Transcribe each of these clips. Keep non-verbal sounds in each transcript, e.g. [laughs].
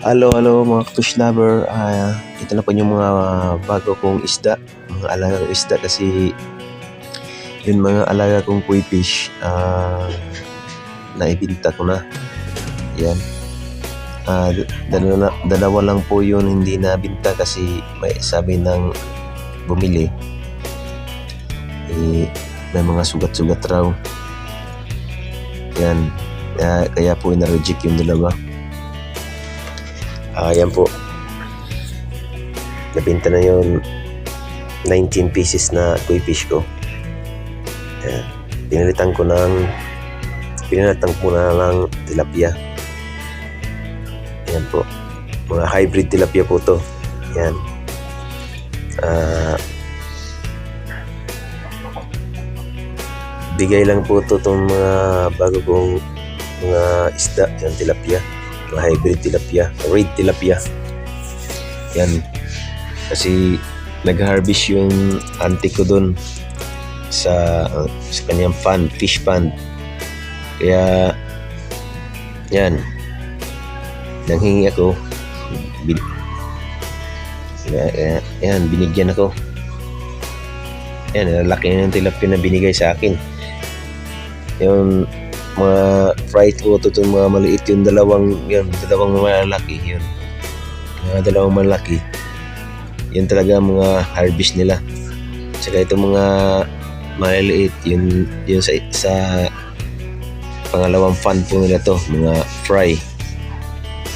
Hello, hello mga Kutush Lover. Ah, ito na po yung mga bago kong isda. Mga alagang isda kasi yun mga alaga kong koi fish. Ah, naibinta ko na. Yan. Ah, d- dalawa, dalawa lang po yun hindi nabinta kasi may sabi ng bumili. Eh, may mga sugat-sugat raw. Yan. Kaya, kaya po na-reject yung dalawa. Ah, yan po. Nabinta na yung 19 pieces na koi fish ko. Ayan. Pinalitan ko ng pinalitan ko na ng tilapia. Ayan po. Mga hybrid tilapia po to. Ayan. Ah, bigay lang po to itong mga bago kong mga isda, yung tilapia mga hybrid tilapia, red tilapia. Yan. Kasi nag-harvest yung auntie ko doon sa uh, sa kanyang pond, fish pond. Kaya yan. Nanghingi ako. Bin, kaya, yan, binigyan ako. Yan, laki na ng tilapia na binigay sa akin. Yung mga fried auto itong mga maliit yung dalawang yun, dalawang malaki yun. Mga dalawang malaki. Yun talaga mga harvest nila. Saka itong mga maliliit yun, yun sa, sa pangalawang fund po nila to mga fry.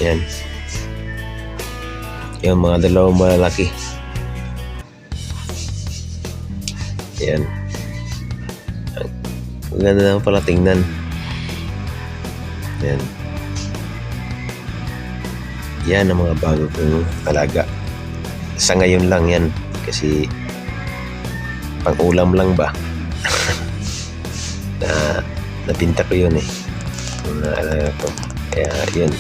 Yan. Yung mga dalawang malalaki. Yan. Ang ganda naman pala tingnan yan. Yan ang mga bago kong alaga. Sa ngayon lang yan. Kasi pang ulam lang ba? [laughs] na napinta ko yun eh. Yung alaga ko. Kaya yun.